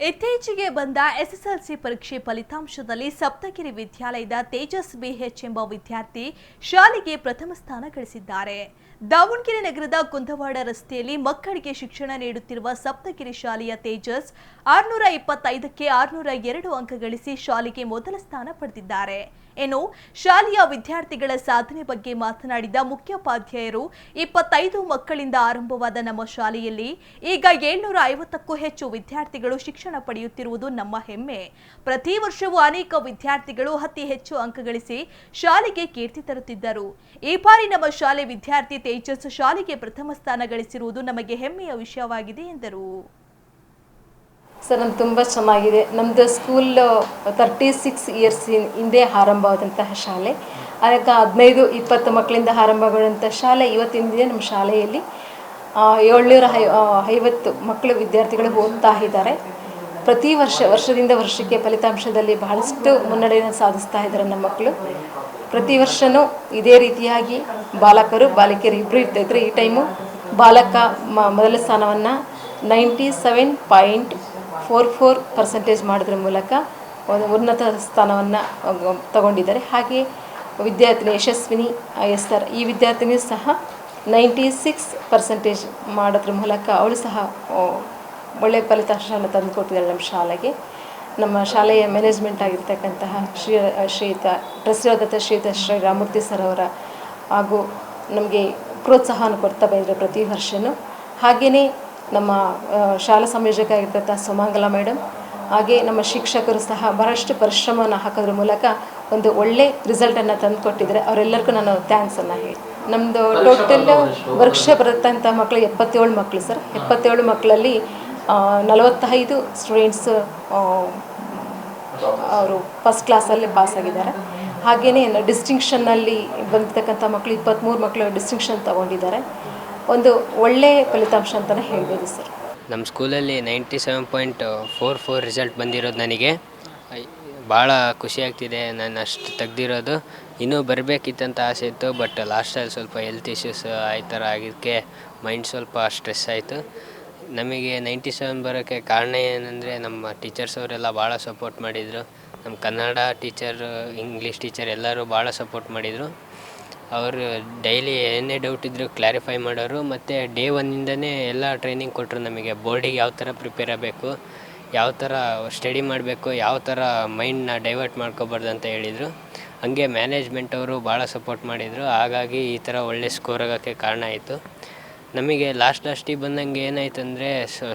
ಇತ್ತೀಚೆಗೆ ಬಂದ ಎಸ್ಎಸ್ಎಲ್ಸಿ ಪರೀಕ್ಷೆ ಫಲಿತಾಂಶದಲ್ಲಿ ಸಪ್ತಗಿರಿ ವಿದ್ಯಾಲಯದ ತೇಜಸ್ ಬಿಎಚ್ ಎಂಬ ವಿದ್ಯಾರ್ಥಿ ಶಾಲೆಗೆ ಪ್ರಥಮ ಸ್ಥಾನ ಗಳಿಸಿದ್ದಾರೆ. ದಾವಣಗೆರೆ ನಗರದ ಕುಂದವಾಡ ರಸ್ತೆಯಲ್ಲಿ ಮಕ್ಕಳಿಗೆ ಶಿಕ್ಷಣ ನೀಡುತ್ತಿರುವ ಸಪ್ತಗಿರಿ ಶಾಲೆಯ ತೇಜಸ್ ಆರುನೂರ ಇಪ್ಪತ್ತೈದಕ್ಕೆ ಆರುನೂರ ಎರಡು ಅಂಕ ಗಳಿಸಿ ಶಾಲೆಗೆ ಮೊದಲ ಸ್ಥಾನ ಪಡೆದಿದ್ದಾರೆ. ಇನ್ನು ಶಾಲೆಯ ವಿದ್ಯಾರ್ಥಿಗಳ ಸಾಧನೆ ಬಗ್ಗೆ ಮಾತನಾಡಿದ ಮುಖ್ಯೋಪಾಧ್ಯಾಯರು, ಇಪ್ಪತ್ತೈದು ಮಕ್ಕಳಿಂದ ಆರಂಭವಾದ ನಮ್ಮ ಶಾಲೆಯಲ್ಲಿ ಈಗ ಏಳ್ನೂರ ಐವತ್ತಕ್ಕೂ ಹೆಚ್ಚು ವಿದ್ಯಾರ್ಥಿಗಳು ಶಿಕ್ಷಣ ಪಡೆಯುತ್ತಿರುವುದು ನಮ್ಮ ಹೆಮ್ಮೆ. ಪ್ರತಿ ವರ್ಷವೂ ಅನೇಕ ವಿದ್ಯಾರ್ಥಿಗಳು ಅತಿ ಹೆಚ್ಚು ಅಂಕ ಗಳಿಸಿ ಶಾಲೆಗೆ ಕೀರ್ತಿ ತರುತ್ತಿದ್ದರು. ಈ ಬಾರಿ ನಮ್ಮ ಶಾಲೆ ವಿದ್ಯಾರ್ಥಿ ತೇಜಸ್ ಶಾಲೆಗೆ ಪ್ರಥಮ ಸ್ಥಾನ ಗಳಿಸಿರುವುದು ನಮಗೆ ಹೆಮ್ಮೆಯ ವಿಷಯವಾಗಿದೆ ಎಂದರು. ಸರ್ ನಮ್ಗೆ ತುಂಬ ಚೆನ್ನಾಗಿದೆ. ನಮ್ಮದು ಸ್ಕೂಲ್ ತರ್ಟಿ ಸಿಕ್ಸ್ ಇಯರ್ಸ್ ಹಿಂದೆ ಆರಂಭವಾದಂತಹ ಶಾಲೆ. ಅದಕ್ಕೆ ಹದಿನೈದು, ಇಪ್ಪತ್ತು ಮಕ್ಕಳಿಂದ ಆರಂಭಗೊಂಡಂಥ ಶಾಲೆ ಇವತ್ತಿನ ದಿನ ನಮ್ಮ ಶಾಲೆಯಲ್ಲಿ ಏಳ್ನೂರ ಐ ಐವತ್ತು ಮಕ್ಕಳು, ವಿದ್ಯಾರ್ಥಿಗಳು ಓದ್ತಾ ಇದ್ದಾರೆ. ಪ್ರತಿ ವರ್ಷ, ವರ್ಷದಿಂದ ವರ್ಷಕ್ಕೆ ಫಲಿತಾಂಶದಲ್ಲಿ ಬಹಳಷ್ಟು ಮುನ್ನಡೆಯನ್ನು ಸಾಧಿಸ್ತಾ ಇದ್ದಾರೆ ನಮ್ಮ ಮಕ್ಕಳು. ಪ್ರತಿ ವರ್ಷವೂ ಇದೇ ರೀತಿಯಾಗಿ ಬಾಲಕರು, ಬಾಲಕಿಯರು ಇಬ್ಬರು ಇರ್ತಾಯಿದ್ರು ಈ ಟೈಮು ಬಾಲಕ ಮೊದಲ ಸ್ಥಾನವನ್ನು ninety seven point four four percentage ಮಾಡೋದ್ರ ಮೂಲಕ ಒಂದು ಉನ್ನತ ಸ್ಥಾನವನ್ನು ತಗೊಂಡಿದ್ದಾರೆ. ಹಾಗೆ ವಿದ್ಯಾರ್ಥಿನಿ ಯಶಸ್ವಿನಿ ಎಸ್ ಆರ್ ಈ ವಿದ್ಯಾರ್ಥಿನಿ ಸಹ ನೈಂಟಿ ಸಿಕ್ಸ್ ಪರ್ಸೆಂಟೇಜ್ ಮಾಡೋದ್ರ ಮೂಲಕ ಅವಳು ಸಹ ಒಳ್ಳೆಯ ಫಲಿತಾಂಶವನ್ನು ತಂದುಕೊಟ್ಟಿದ್ದಾಳೆ ನಮ್ಮ ಶಾಲೆಗೆ. ನಮ್ಮ ಶಾಲೆಯ ಮ್ಯಾನೇಜ್ಮೆಂಟ್ ಆಗಿರ್ತಕ್ಕಂತಹ ಶ್ರೀ ಶ್ರೀತ ಟ್ರಸ್ಟಿಯಾದಂಥ ಶ್ರೀಯುತ ಶ್ರೀ ರಾಮೂರ್ತಿ ಸರ್ ಅವರ ಹಾಗೂ ನಮಗೆ ಪ್ರೋತ್ಸಾಹವನ್ನು ಕೊಡ್ತಾ ಬಂದಿದ್ದಾರೆ ಪ್ರತಿ ವರ್ಷವೂ ಹಾಗೆಯೇ ನಮ್ಮ ಶಾಲಾ ಸಂಯೋಜಕ ಆಗಿರ್ತಕ್ಕಂಥ ಸುಮಂಗಲ ಮೇಡಮ್ ಹಾಗೆ ನಮ್ಮ ಶಿಕ್ಷಕರು ಸಹ ಬಹಳಷ್ಟು ಪರಿಶ್ರಮವನ್ನು ಹಾಕೋದ್ರ ಮೂಲಕ ಒಂದು ಒಳ್ಳೆ ರಿಸಲ್ಟನ್ನು ತಂದು ಕೊಟ್ಟಿದ್ದಾರೆ. ಅವರೆಲ್ಲರಿಗೂ ನಾನು ಥ್ಯಾಂಕ್ಸನ್ನು ಹೇಳಿ. ನಮ್ಮದು ಟೋಟಲ್ ವರ್ಷ ಬರುತ್ತಂಥ ಮಕ್ಕಳು ಎಪ್ಪತ್ತೇಳು ಮಕ್ಕಳು ಸರ್. ಎಪ್ಪತ್ತೇಳು ಮಕ್ಕಳಲ್ಲಿ ನಲವತ್ತೈದು ಸ್ಟೂಡೆಂಟ್ಸ್ ಅವರು ಫಸ್ಟ್ ಕ್ಲಾಸಲ್ಲಿ ಪಾಸ್ ಆಗಿದ್ದಾರೆ. ಹಾಗೆಯೇ ಡಿಸ್ಟಿಂಕ್ಷನ್ನಲ್ಲಿ ಬಂದಿರ್ತಕ್ಕಂಥ ಮಕ್ಕಳು ಇಪ್ಪತ್ತ್ಮೂರು ಮಕ್ಕಳು ಡಿಸ್ಟಿಂಕ್ಷನ್ ತಗೊಂಡಿದ್ದಾರೆ. ಒಂದು ಒಳ್ಳೆಯ ಫಲಿತಾಂಶ ಅಂತಲೇ ಹೇಳ್ಬೋದು ಸರ್. ನಮ್ಮ ಸ್ಕೂಲಲ್ಲಿ ninety seven point four four result ಬಂದಿರೋದು ನನಗೆ. ಭಾಳ ಖುಷಿ ಆಗ್ತಿದೆ ನಾನು ಅಷ್ಟು ತೆಗ್ದಿರೋದು. ಇನ್ನೂ ಬರಬೇಕಿತ್ತಂತ ಆಸೆ ಇತ್ತು, ಬಟ್ ಲಾಸ್ಟಲ್ಲಿ ಸ್ವಲ್ಪ ಹೆಲ್ತ್ ಇಶ್ಯೂಸ್ ಆ ಥರ ಆಗಿದ್ದಕ್ಕೆ ಮೈಂಡ್ ಸ್ವಲ್ಪ ಸ್ಟ್ರೆಸ್ ಆಯಿತು. ನಮಗೆ ನೈಂಟಿ ಸೆವೆನ್ ಬರೋಕ್ಕೆ ಕಾರಣ ಏನಂದರೆ ನಮ್ಮ ಟೀಚರ್ಸ್ ಅವರೆಲ್ಲ ಭಾಳ ಸಪೋರ್ಟ್ ಮಾಡಿದರು. ನಮ್ಮ ಕನ್ನಡ ಟೀಚರ್ ಇಂಗ್ಲೀಷ್ ಟೀಚರ್ ಎಲ್ಲರೂ ಭಾಳ ಸಪೋರ್ಟ್ ಮಾಡಿದರು. ಅವರು ಡೈಲಿ ಏನೇ ಡೌಟ್ ಇದ್ದರೂ ಕ್ಲಾರಿಫೈ ಮಾಡೋರು ಮತ್ತು ಡೇ ಒನ್ನಿಂದನೇ ಎಲ್ಲ ಟ್ರೈನಿಂಗ್ ಕೊಟ್ಟರು ನಮಗೆ. ಬೋರ್ಡಿಗೆ ಯಾವ ಥರ ಪ್ರಿಪೇರ್ ಆಗಬೇಕು ಯಾವ ಥರ ಸ್ಟಡಿ ಮಾಡಬೇಕು ಯಾವ ಥರ ಮೈಂಡ್ನ ಡೈವರ್ಟ್ ಮಾಡ್ಕೋಬಾರ್ದು ಅಂತ ಹೇಳಿದರು. ಹಾಗೆ ಮ್ಯಾನೇಜ್ಮೆಂಟ್ ಅವರು ಭಾಳ ಸಪೋರ್ಟ್ ಮಾಡಿದರು. ಹಾಗಾಗಿ ಈ ಥರ ಒಳ್ಳೆ ಸ್ಕೋರ್ ಆಗೋಕ್ಕೆ ಕಾರಣ ಆಯಿತು. ನಮಗೆ ಲಾಸ್ಟ್ ಲಾಸ್ಟಿಗೆ ಬಂದಂಗೆ ಏನಾಯ್ತು ಅಂದರೆ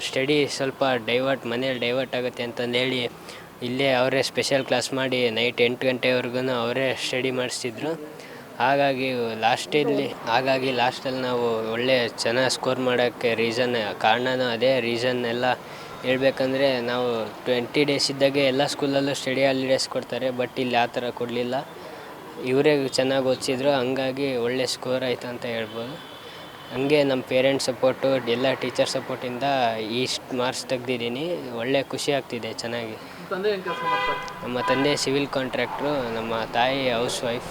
ಸ್ಟಡಿ ಸ್ವಲ್ಪ ಡೈವರ್ಟ್ ಮನೇಲಿ ಡೈವರ್ಟ್ ಆಗುತ್ತೆ ಅಂತಂದೇಳಿ ಇಲ್ಲೇ ಅವರೇ ಸ್ಪೆಷಲ್ ಕ್ಲಾಸ್ ಮಾಡಿ ನೈಟ್ ಎಂಟು ಗಂಟೆವರೆಗೂ ಅವರೇ ಸ್ಟಡಿ ಮಾಡಿಸ್ತಿದ್ರು. ಹಾಗಾಗಿ ಲಾಸ್ಟಲ್ಲಿ ಹಾಗಾಗಿ ಲಾಸ್ಟಲ್ಲಿ ನಾವು ಒಳ್ಳೆ ಚೆನ್ನಾಗಿ ಸ್ಕೋರ್ ಮಾಡೋಕ್ಕೆ ರೀಸನ್ ಕಾರಣನೂ ಅದೇ ರೀಸನ್ ಎಲ್ಲ ಹೇಳ್ಬೇಕಂದ್ರೆ ನಾವು ಟ್ವೆಂಟಿ ಡೇಸ್ ಇದ್ದಾಗೆ ಎಲ್ಲ ಸ್ಕೂಲಲ್ಲೂ ಸ್ಟಡಿ ಹಾಲಿಡೇಸ್ ಕೊಡ್ತಾರೆ ಬಟ್ ಇಲ್ಲಿ ಆ ಥರ ಕೊಡಲಿಲ್ಲ. ಇವರೇ ಚೆನ್ನಾಗಿ ಓದಿಸಿದ್ರು ಹಂಗಾಗಿ ಒಳ್ಳೆ ಸ್ಕೋರ್ ಆಯಿತು ಅಂತ ಹೇಳ್ಬೋದು. ಹಂಗೆ ನಮ್ಮ ಪೇರೆಂಟ್ಸ್ ಸಪೋರ್ಟು ಎಲ್ಲ ಟೀಚರ್ ಸಪೋರ್ಟಿಂದ ಇಷ್ಟು ಮಾರ್ಕ್ಸ್ ತೆಗ್ದಿದ್ದೀನಿ. ಒಳ್ಳೆ ಖುಷಿ ಆಗ್ತಿದೆ ಚೆನ್ನಾಗಿ. ನಮ್ಮ ತಂದೆ ಸಿವಿಲ್ ಕಾಂಟ್ರಾಕ್ಟ್ರು ನಮ್ಮ ತಾಯಿ ಹೌಸ್ ವೈಫ್